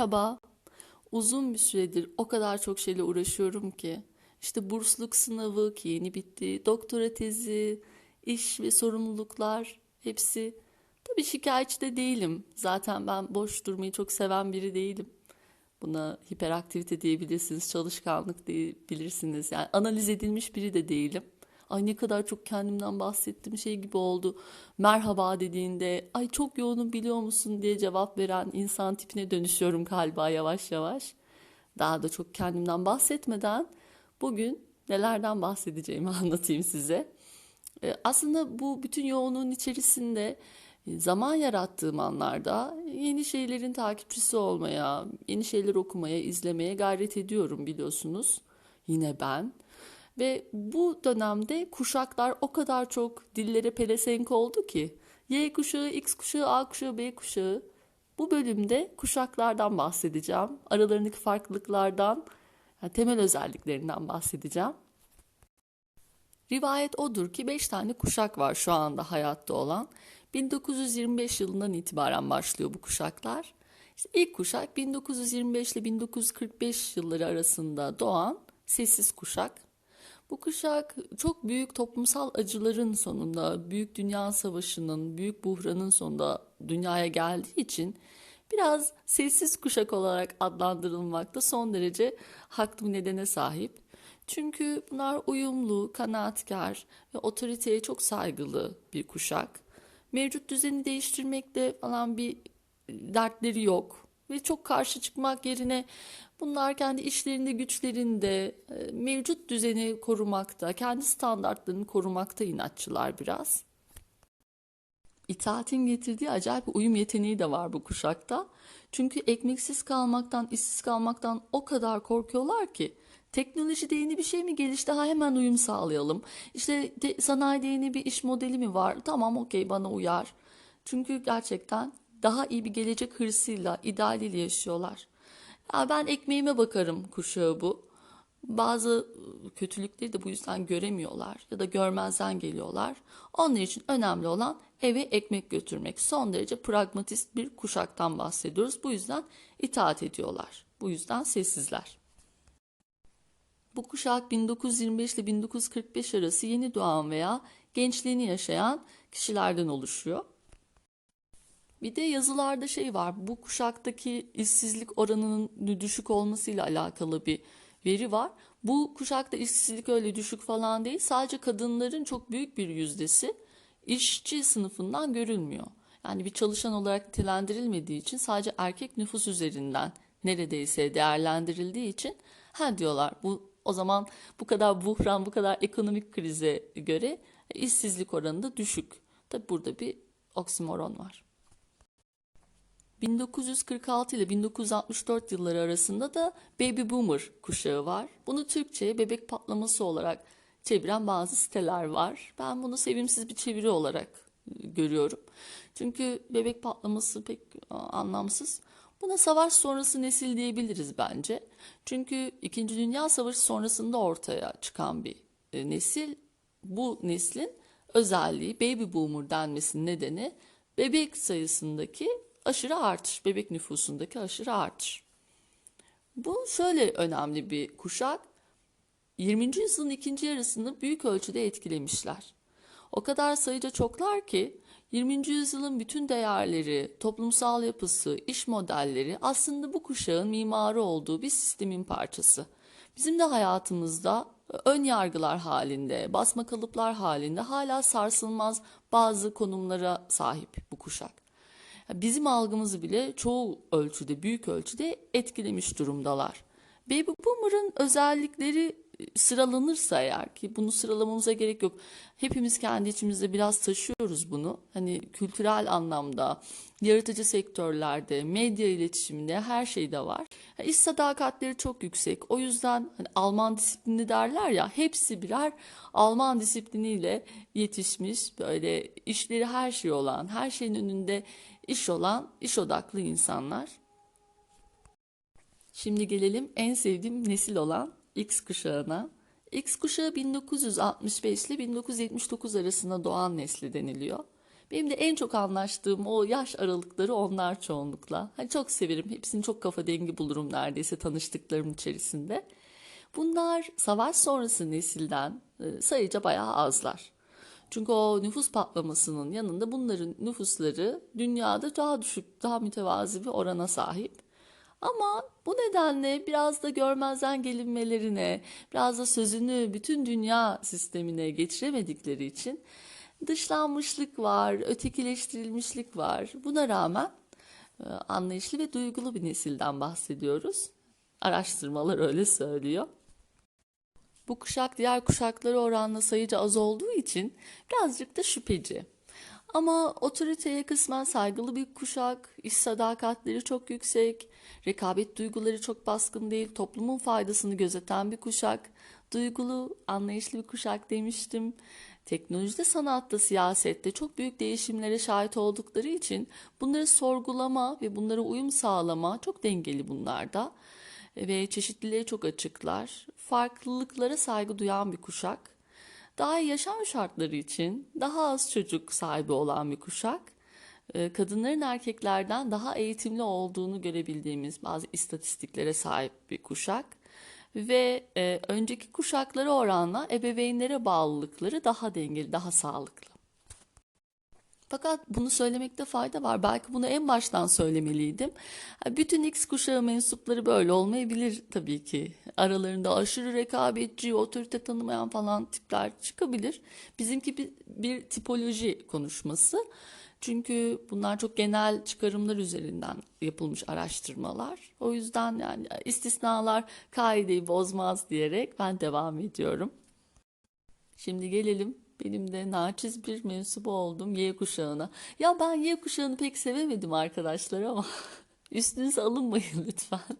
Merhaba. Uzun bir süredir o kadar çok şeyle uğraşıyorum ki. İşte bursluluk sınavı ki yeni bitti, doktora tezi, iş ve sorumluluklar hepsi. Tabii şikayetçi de değilim. Zaten ben boş durmayı çok seven biri değilim. Buna hiperaktivite diyebilirsiniz, çalışkanlık diyebilirsiniz. Yani analiz edilmiş biri de değilim. Ay ne kadar çok kendimden bahsettim şey gibi oldu. Merhaba dediğinde ay çok yoğunum biliyor musun diye cevap veren insan tipine dönüşüyorum galiba yavaş yavaş. Daha da çok kendimden bahsetmeden bugün nelerden bahsedeceğimi anlatayım size. E, Aslında bu bütün yoğunluğun içerisinde e, zaman yarattığım anlarda yeni şeylerin takipçisi olmaya, yeni şeyler okumaya, izlemeye gayret ediyorum biliyorsunuz. Yine ben. Ve bu dönemde kuşaklar o kadar çok dillere pelesenk oldu ki Y kuşağı, X kuşağı, A kuşağı, B kuşağı. Bu bölümde kuşaklardan bahsedeceğim. Aralarındaki farklılıklardan, yani temel özelliklerinden bahsedeceğim. Rivayet odur ki 5 tane kuşak var şu anda hayatta olan. 1925 yılından itibaren başlıyor bu kuşaklar. İşte ilk kuşak 1925 ile 1945 yılları arasında doğan sessiz kuşak. Bu kuşak çok büyük toplumsal acıların sonunda, büyük dünya savaşının, büyük buhranın sonunda dünyaya geldiği için biraz sessiz kuşak olarak adlandırılmakta son derece haklı bir nedene sahip. Çünkü bunlar uyumlu, kanaatkar ve otoriteye çok saygılı bir kuşak. Mevcut düzeni değiştirmekte falan bir dertleri yok ve çok karşı çıkmak yerine bunlar kendi işlerinde, güçlerinde e, mevcut düzeni korumakta, kendi standartlarını korumakta inatçılar biraz. İtaatin getirdiği acayip bir uyum yeteneği de var bu kuşakta. Çünkü ekmeksiz kalmaktan, işsiz kalmaktan o kadar korkuyorlar ki teknolojide yeni bir şey mi gelişti? Ha hemen uyum sağlayalım. İşte te- sanayide yeni bir iş modeli mi var? Tamam okey bana uyar. Çünkü gerçekten daha iyi bir gelecek hırsıyla, idealiyle yaşıyorlar. Ya ben ekmeğime bakarım kuşağı bu. Bazı kötülükleri de bu yüzden göremiyorlar ya da görmezden geliyorlar. Onlar için önemli olan eve ekmek götürmek. Son derece pragmatist bir kuşaktan bahsediyoruz. Bu yüzden itaat ediyorlar. Bu yüzden sessizler. Bu kuşak 1925 ile 1945 arası yeni doğan veya gençliğini yaşayan kişilerden oluşuyor. Bir de yazılarda şey var. Bu kuşaktaki işsizlik oranının düşük olmasıyla alakalı bir veri var. Bu kuşakta işsizlik öyle düşük falan değil. Sadece kadınların çok büyük bir yüzdesi işçi sınıfından görülmüyor. Yani bir çalışan olarak nitelendirilmediği için sadece erkek nüfus üzerinden neredeyse değerlendirildiği için ha diyorlar bu o zaman bu kadar buhran, bu kadar ekonomik krize göre işsizlik oranı da düşük. Tabi burada bir oksimoron var. 1946 ile 1964 yılları arasında da Baby Boomer kuşağı var. Bunu Türkçe'ye bebek patlaması olarak çeviren bazı siteler var. Ben bunu sevimsiz bir çeviri olarak e, görüyorum. Çünkü bebek patlaması pek a, anlamsız. Buna savaş sonrası nesil diyebiliriz bence. Çünkü İkinci Dünya Savaşı sonrasında ortaya çıkan bir e, nesil. Bu neslin özelliği Baby Boomer denmesinin nedeni bebek sayısındaki aşırı artış, bebek nüfusundaki aşırı artış. Bu şöyle önemli bir kuşak. 20. yüzyılın ikinci yarısını büyük ölçüde etkilemişler. O kadar sayıca çoklar ki 20. yüzyılın bütün değerleri, toplumsal yapısı, iş modelleri aslında bu kuşağın mimarı olduğu bir sistemin parçası. Bizim de hayatımızda ön yargılar halinde, basma kalıplar halinde hala sarsılmaz bazı konumlara sahip bu kuşak. Bizim algımızı bile çoğu ölçüde, büyük ölçüde etkilemiş durumdalar. Baby Boomer'ın özellikleri sıralanırsa eğer ki bunu sıralamamıza gerek yok. Hepimiz kendi içimizde biraz taşıyoruz bunu. Hani kültürel anlamda, yaratıcı sektörlerde, medya iletişiminde her şeyde var. Yani iş sadakatleri çok yüksek. O yüzden hani Alman disiplini derler ya hepsi birer Alman disipliniyle yetişmiş böyle işleri her şey olan, her şeyin önünde iş olan, iş odaklı insanlar. Şimdi gelelim en sevdiğim nesil olan X kuşağına. X kuşağı 1965 ile 1979 arasında doğan nesli deniliyor. Benim de en çok anlaştığım o yaş aralıkları onlar çoğunlukla. Hani çok severim. Hepsini çok kafa dengi bulurum neredeyse tanıştıklarım içerisinde. Bunlar savaş sonrası nesilden e, sayıca bayağı azlar. Çünkü o nüfus patlamasının yanında bunların nüfusları dünyada daha düşük, daha mütevazi bir orana sahip. Ama bu nedenle biraz da görmezden gelinmelerine, biraz da sözünü bütün dünya sistemine geçiremedikleri için dışlanmışlık var, ötekileştirilmişlik var. Buna rağmen e, anlayışlı ve duygulu bir nesilden bahsediyoruz. Araştırmalar öyle söylüyor. Bu kuşak diğer kuşaklara oranla sayıca az olduğu için birazcık da şüpheci. Ama otoriteye kısmen saygılı bir kuşak, iş sadakatleri çok yüksek, rekabet duyguları çok baskın değil, toplumun faydasını gözeten bir kuşak, duygulu, anlayışlı bir kuşak demiştim. Teknolojide, sanatta, siyasette çok büyük değişimlere şahit oldukları için bunları sorgulama ve bunlara uyum sağlama çok dengeli bunlarda ve çeşitliliğe çok açıklar. Farklılıklara saygı duyan bir kuşak. Daha iyi yaşam şartları için daha az çocuk sahibi olan bir kuşak. Ee, Kadınların erkeklerden daha eğitimli olduğunu görebildiğimiz bazı istatistiklere sahip bir kuşak. Ve e, önceki kuşaklara oranla ebeveynlere bağlılıkları daha dengeli, daha sağlıklı. Fakat bunu söylemekte fayda var. Belki bunu en baştan söylemeliydim. Bütün X kuşağı mensupları böyle olmayabilir tabii ki. Aralarında aşırı rekabetçi, otorite tanımayan falan tipler çıkabilir. Bizimki bir, bir tipoloji konuşması. Çünkü bunlar çok genel çıkarımlar üzerinden yapılmış araştırmalar. O yüzden yani istisnalar kaideyi bozmaz diyerek ben devam ediyorum. Şimdi gelelim benim de naçiz bir mensubu oldum Y kuşağına. Ya ben Y kuşağını pek sevemedim arkadaşlar ama üstünüze alınmayın lütfen.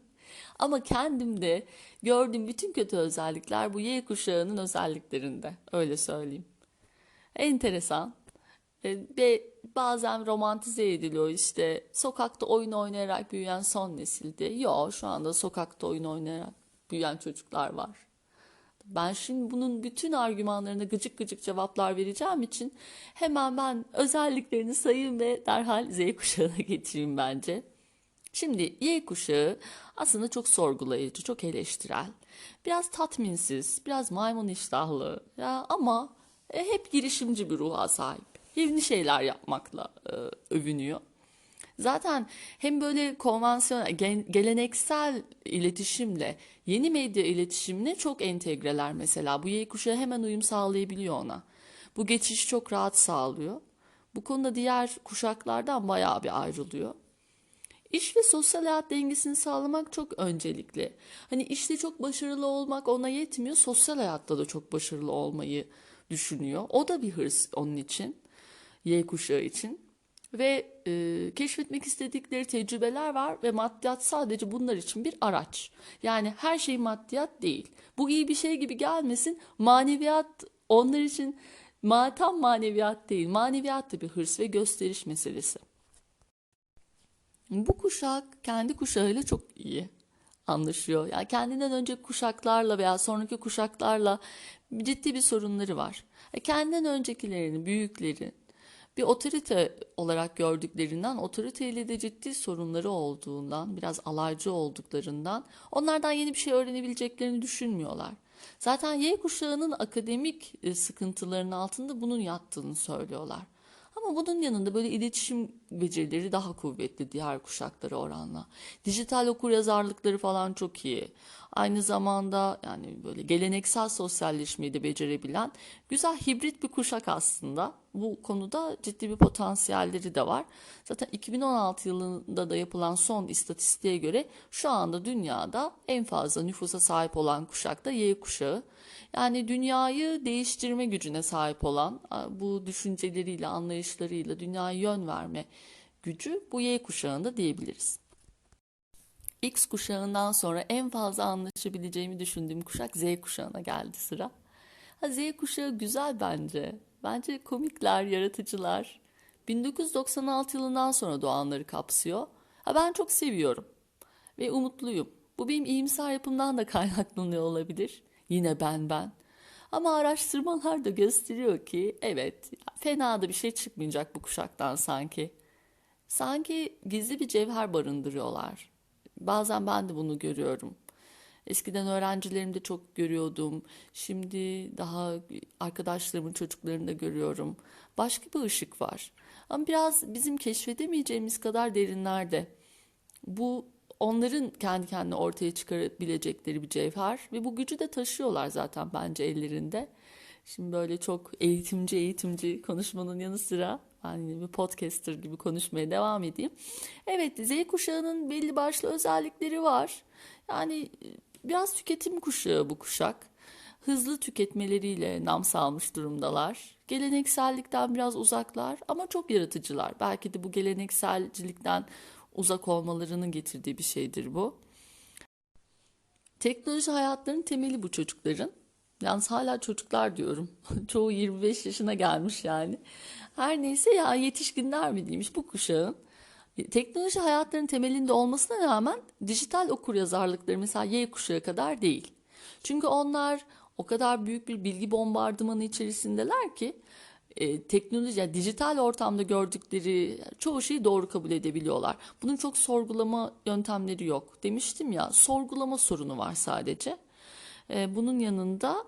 Ama kendimde gördüğüm bütün kötü özellikler bu Y kuşağının özelliklerinde. Öyle söyleyeyim. Enteresan. E, Ve bazen romantize ediliyor işte sokakta oyun oynayarak büyüyen son nesildi. Yok şu anda sokakta oyun oynayarak büyüyen çocuklar var. Ben şimdi bunun bütün argümanlarına gıcık gıcık cevaplar vereceğim için hemen ben özelliklerini sayayım ve derhal Z kuşağına geçeyim bence. Şimdi Y kuşağı aslında çok sorgulayıcı, çok eleştirel. Biraz tatminsiz, biraz maymun iştahlı ya ama e, hep girişimci bir ruha sahip. Yeni şeyler yapmakla e, övünüyor. Zaten hem böyle konvansiyonel, geleneksel iletişimle yeni medya iletişimine çok entegreler mesela. Bu Y kuşağı hemen uyum sağlayabiliyor ona. Bu geçişi çok rahat sağlıyor. Bu konuda diğer kuşaklardan bayağı bir ayrılıyor. İş ve sosyal hayat dengesini sağlamak çok öncelikli. Hani işte çok başarılı olmak ona yetmiyor, sosyal hayatta da çok başarılı olmayı düşünüyor. O da bir hırs onun için, Y kuşağı için. Ve e, keşfetmek istedikleri tecrübeler var ve maddiyat sadece bunlar için bir araç. Yani her şey maddiyat değil. Bu iyi bir şey gibi gelmesin. Maneviyat onlar için ma tam maneviyat değil. Maneviyat da bir hırs ve gösteriş meselesi. Bu kuşak kendi kuşağıyla çok iyi anlaşıyor. Yani kendinden önce kuşaklarla veya sonraki kuşaklarla ciddi bir sorunları var. E, Kendinden öncekilerini, büyükleri bir otorite olarak gördüklerinden, otoriteyle de ciddi sorunları olduğundan, biraz alaycı olduklarından onlardan yeni bir şey öğrenebileceklerini düşünmüyorlar. Zaten Y kuşağının akademik e, sıkıntılarının altında bunun yattığını söylüyorlar. Ama bunun yanında böyle iletişim becerileri daha kuvvetli diğer kuşaklara oranla. Dijital okuryazarlıkları falan çok iyi. Aynı zamanda yani böyle geleneksel sosyalleşmeyi de becerebilen güzel hibrit bir kuşak aslında. Bu konuda ciddi bir potansiyelleri de var. Zaten 2016 yılında da yapılan son istatistiğe göre şu anda dünyada en fazla nüfusa sahip olan kuşak da Y kuşağı. Yani dünyayı değiştirme gücüne sahip olan bu düşünceleriyle, anlayışlarıyla dünyaya yön verme gücü bu Y kuşağında diyebiliriz. X kuşağından sonra en fazla anlaşabileceğimi düşündüğüm kuşak Z kuşağına geldi sıra. Ha, Z kuşağı güzel bence. Bence komikler, yaratıcılar. 1996 yılından sonra doğanları kapsıyor. Ha, ben çok seviyorum ve umutluyum. Bu benim iyimser yapımdan da kaynaklanıyor olabilir. Yine ben ben. Ama araştırmalar da gösteriyor ki evet fena da bir şey çıkmayacak bu kuşaktan sanki. Sanki gizli bir cevher barındırıyorlar. Bazen ben de bunu görüyorum. Eskiden öğrencilerimde çok görüyordum. Şimdi daha arkadaşlarımın çocuklarında görüyorum. Başka bir ışık var. Ama biraz bizim keşfedemeyeceğimiz kadar derinlerde. Bu onların kendi kendine ortaya çıkarabilecekleri bir cevher ve bu gücü de taşıyorlar zaten bence ellerinde. Şimdi böyle çok eğitimci eğitimci konuşmanın yanı sıra yine bir podcaster gibi konuşmaya devam edeyim. Evet Z kuşağının belli başlı özellikleri var. Yani biraz tüketim kuşağı bu kuşak. Hızlı tüketmeleriyle nam salmış durumdalar. Geleneksellikten biraz uzaklar ama çok yaratıcılar. Belki de bu gelenekselcilikten uzak olmalarının getirdiği bir şeydir bu. Teknoloji hayatlarının temeli bu çocukların. Yalnız hala çocuklar diyorum. Çoğu 25 yaşına gelmiş yani. Her neyse ya yetişkinler mi diyeymiş bu kuşağın. Teknoloji hayatlarının temelinde olmasına rağmen dijital okur yazarlıkları mesela Y kuşağı kadar değil. Çünkü onlar o kadar büyük bir bilgi bombardımanı içerisindeler ki e, teknoloji, yani dijital ortamda gördükleri çoğu şeyi doğru kabul edebiliyorlar. Bunun çok sorgulama yöntemleri yok. Demiştim ya, sorgulama sorunu var sadece. E, bunun yanında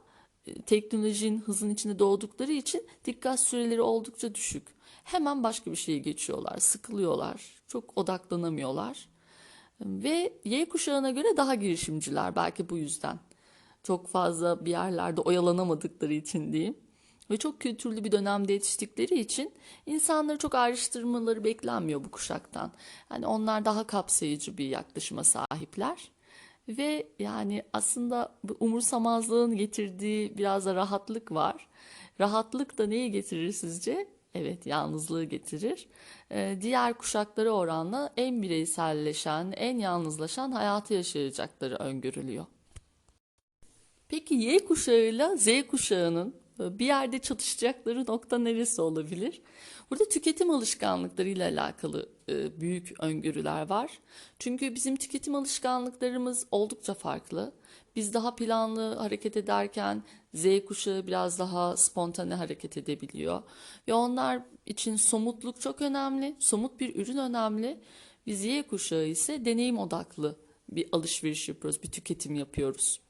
e, teknolojinin hızın içinde doğdukları için dikkat süreleri oldukça düşük. Hemen başka bir şeye geçiyorlar, sıkılıyorlar, çok odaklanamıyorlar. Ve Y kuşağına göre daha girişimciler belki bu yüzden. Çok fazla bir yerlerde oyalanamadıkları için diyeyim. Ve çok kültürlü bir dönemde yetiştikleri için insanları çok ayrıştırmaları beklenmiyor bu kuşaktan. Yani onlar daha kapsayıcı bir yaklaşıma sahipler. Ve yani aslında umursamazlığın getirdiği biraz da rahatlık var. Rahatlık da neyi getirir sizce? Evet, yalnızlığı getirir. Ee, diğer kuşaklara oranla en bireyselleşen, en yalnızlaşan hayatı yaşayacakları öngörülüyor. Peki Y kuşağıyla Z kuşağının bir yerde çatışacakları nokta neresi olabilir? Burada tüketim alışkanlıklarıyla alakalı e, büyük öngörüler var. Çünkü bizim tüketim alışkanlıklarımız oldukça farklı. Biz daha planlı hareket ederken Z kuşağı biraz daha spontane hareket edebiliyor. Ve onlar için somutluk çok önemli. Somut bir ürün önemli. Biz Y kuşağı ise deneyim odaklı bir alışveriş yapıyoruz, bir tüketim yapıyoruz.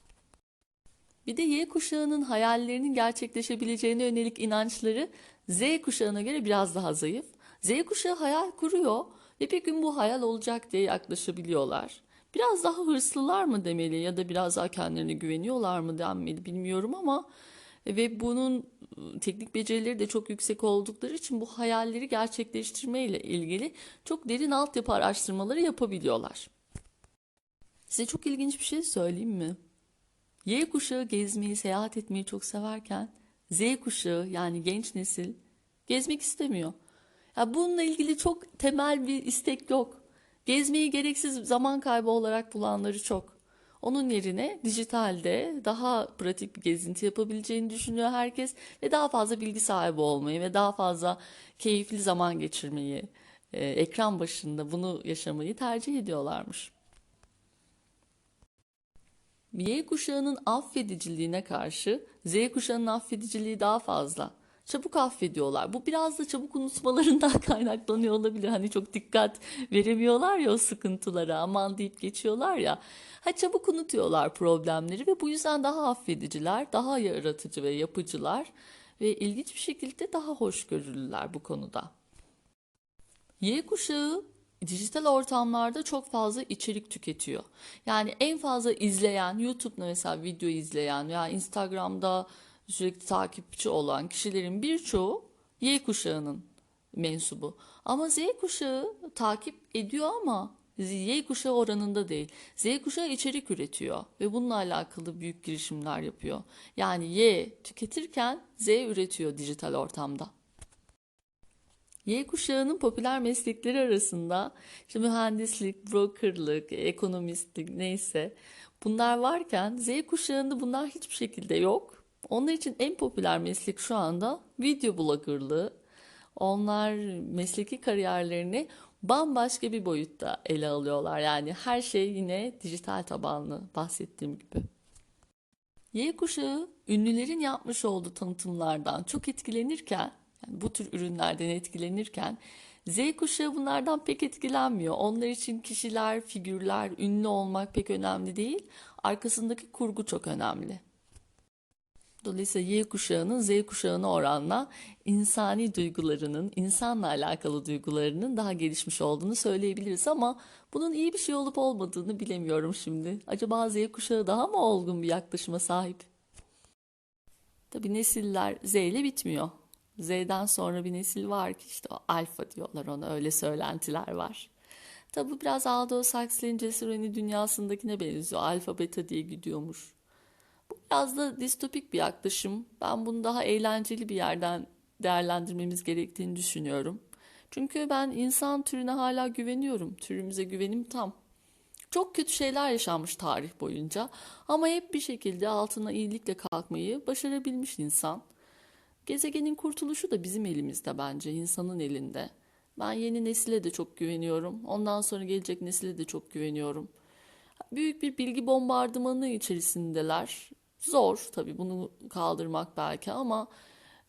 Bir de Y kuşağının hayallerinin gerçekleşebileceğine yönelik inançları Z kuşağına göre biraz daha zayıf. Z kuşağı hayal kuruyor ve bir gün bu hayal olacak diye yaklaşabiliyorlar. Biraz daha hırslılar mı demeli ya da biraz daha kendilerine güveniyorlar mı denmeli bilmiyorum ama ve bunun ıı, teknik becerileri de çok yüksek oldukları için bu hayalleri gerçekleştirme ile ilgili çok derin altyapı araştırmaları yapabiliyorlar. Size çok ilginç bir şey söyleyeyim mi? Y kuşağı gezmeyi, seyahat etmeyi çok severken Z kuşağı yani genç nesil gezmek istemiyor. Ya bununla ilgili çok temel bir istek yok. Gezmeyi gereksiz zaman kaybı olarak bulanları çok. Onun yerine dijitalde daha pratik bir gezinti yapabileceğini düşünüyor herkes ve daha fazla bilgi sahibi olmayı ve daha fazla keyifli zaman geçirmeyi, e, ekran başında bunu yaşamayı tercih ediyorlarmış. Y kuşağının affediciliğine karşı Z kuşağının affediciliği daha fazla. Çabuk affediyorlar. Bu biraz da çabuk unutmalarından kaynaklanıyor olabilir. Hani çok dikkat veremiyorlar ya o sıkıntılara aman deyip geçiyorlar ya. Ha çabuk unutuyorlar problemleri ve bu yüzden daha affediciler, daha yaratıcı ve yapıcılar ve ilginç bir şekilde daha hoşgörülüler bu konuda. Y kuşağı dijital ortamlarda çok fazla içerik tüketiyor. Yani en fazla izleyen, YouTube'da mesela video izleyen veya Instagram'da sürekli takipçi olan kişilerin birçoğu Y kuşağının mensubu. Ama Z kuşağı takip ediyor ama Y kuşağı oranında değil. Z kuşağı içerik üretiyor ve bununla alakalı büyük girişimler yapıyor. Yani Y tüketirken Z üretiyor dijital ortamda. Y kuşağının popüler meslekleri arasında işte mühendislik, brokerlık, ekonomistlik neyse bunlar varken Z kuşağında bunlar hiçbir şekilde yok. Onlar için en popüler meslek şu anda video bloggerlığı. Onlar mesleki kariyerlerini bambaşka bir boyutta ele alıyorlar. Yani her şey yine dijital tabanlı bahsettiğim gibi. Y kuşağı ünlülerin yapmış olduğu tanıtımlardan çok etkilenirken, yani bu tür ürünlerden etkilenirken Z kuşağı bunlardan pek etkilenmiyor. Onlar için kişiler, figürler, ünlü olmak pek önemli değil. Arkasındaki kurgu çok önemli. Dolayısıyla Y kuşağının Z kuşağına oranla insani duygularının, insanla alakalı duygularının daha gelişmiş olduğunu söyleyebiliriz ama bunun iyi bir şey olup olmadığını bilemiyorum şimdi. Acaba Z kuşağı daha mı olgun bir yaklaşıma sahip? Tabii nesiller Z ile bitmiyor. Z'den sonra bir nesil var ki işte o alfa diyorlar ona öyle söylentiler var. Tabii bu biraz Aldous Huxley'in Cesur Öni dünyasındakine benziyor. Alfa beta diye gidiyormuş. Bu biraz da distopik bir yaklaşım. Ben bunu daha eğlenceli bir yerden değerlendirmemiz gerektiğini düşünüyorum. Çünkü ben insan türüne hala güveniyorum. Türümüze güvenim tam. Çok kötü şeyler yaşanmış tarih boyunca ama hep bir şekilde altına iyilikle kalkmayı başarabilmiş insan. Gezegenin kurtuluşu da bizim elimizde bence, insanın elinde. Ben yeni nesile de çok güveniyorum. Ondan sonra gelecek nesile de çok güveniyorum. Büyük bir bilgi bombardımanı içerisindeler. Zor tabii bunu kaldırmak belki ama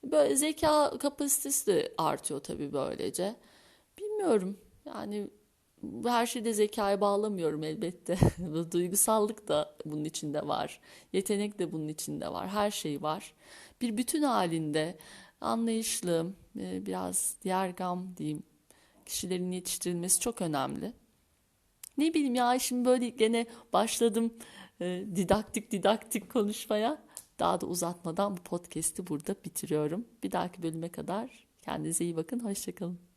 böyle zeka kapasitesi de artıyor tabii böylece. Bilmiyorum. Yani her şeyi de zekaya bağlamıyorum elbette. Duygusallık da bunun içinde var. Yetenek de bunun içinde var. Her şey var. Bir bütün halinde anlayışlı, e, biraz diğergam diyeyim kişilerin yetiştirilmesi çok önemli. Ne bileyim ya şimdi böyle gene başladım e, didaktik didaktik konuşmaya. Daha da uzatmadan bu podcast'i burada bitiriyorum. Bir dahaki bölüme kadar kendinize iyi bakın. Hoşçakalın.